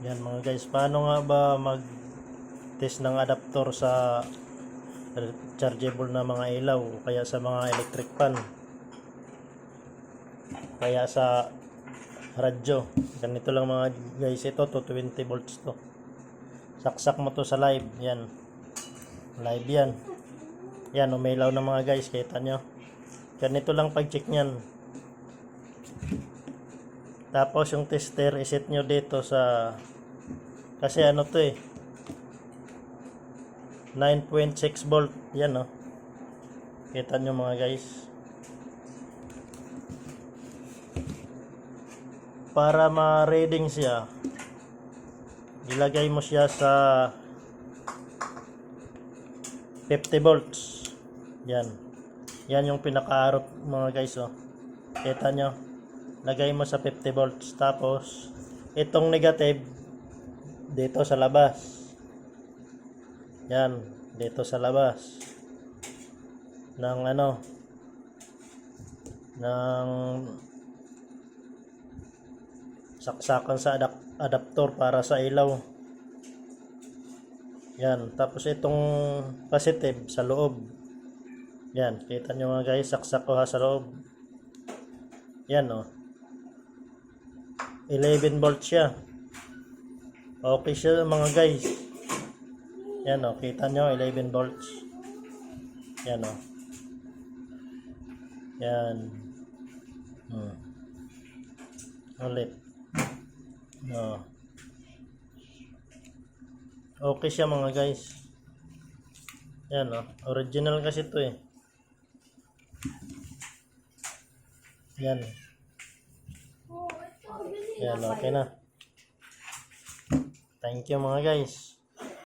Yan mga guys, paano nga ba mag test ng adapter sa rechargeable na mga ilaw kaya sa mga electric fan kaya sa radyo? Ganito lang mga guys ito to 20 volts to. Saksak mo to sa live yan. Live yan. Yan umilaw na mga guys kita nyo. Ganito lang pag check nyan tapos yung tester iset nyo dito sa kasi ano to eh 9.6 volt yan no kita nyo mga guys. Para ma-reading siya ilagay mo siya sa 50 volts. Yan. Yan yung pinakaarot mga guys oh. Kita nyo lagay mo sa 50 volts tapos itong negative dito sa labas yan, dito sa labas. ng ano ng saksakan sa adap- adaptor para sa ilaw. Yan, tapos itong positive sa loob. Yan, kita nyo mga guys, saksak ko ha sa loob. Yan oh. 11 volts siya. Okay siya mga guys. Yan o, kita nyo, 11 volts. Yan o. Yan. Hmm. Ulit. O. Okay siya mga guys. Yan o. Original kasi to eh. Yan. Yan, okay na. Thank you mga guys.